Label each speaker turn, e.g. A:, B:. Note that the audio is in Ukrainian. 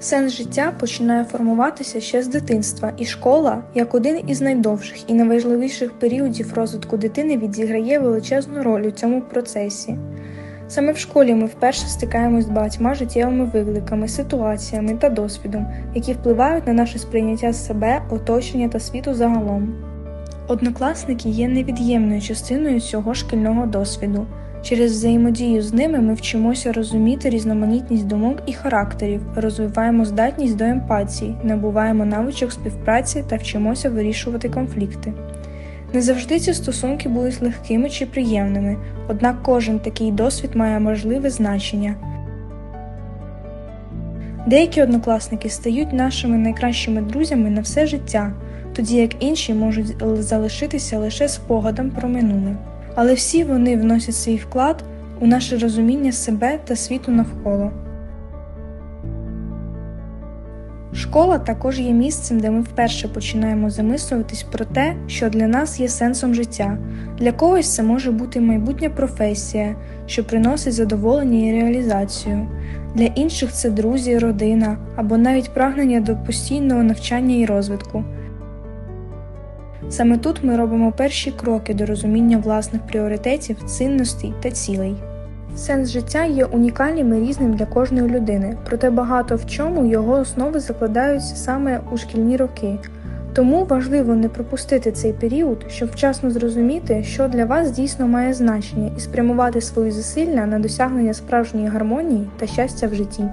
A: Сенс життя починає формуватися ще з дитинства, і школа, як один із найдовших і найважливіших періодів розвитку дитини, відіграє величезну роль у цьому процесі. Саме в школі ми вперше стикаємось з багатьма життєвими викликами, ситуаціями та досвідом, які впливають на наше сприйняття себе, оточення та світу загалом. Однокласники є невід'ємною частиною цього шкільного досвіду. Через взаємодію з ними ми вчимося розуміти різноманітність думок і характерів, розвиваємо здатність до емпатії, набуваємо навичок співпраці та вчимося вирішувати конфлікти. Не завжди ці стосунки будуть легкими чи приємними, однак кожен такий досвід має можливе значення. Деякі однокласники стають нашими найкращими друзями на все життя, тоді як інші можуть залишитися лише спогадом про минуле. Але всі вони вносять свій вклад у наше розуміння себе та світу навколо. Школа також є місцем, де ми вперше починаємо замислюватись про те, що для нас є сенсом життя. Для когось це може бути майбутня професія, що приносить задоволення і реалізацію. Для інших це друзі, родина або навіть прагнення до постійного навчання і розвитку. Саме тут ми робимо перші кроки до розуміння власних пріоритетів, цінностей та цілей. Сенс життя є унікальним і різним для кожної людини, проте багато в чому його основи закладаються саме у шкільні роки. Тому важливо не пропустити цей період, щоб вчасно зрозуміти, що для вас дійсно має значення, і спрямувати свої зусилля на досягнення справжньої гармонії та щастя в житті.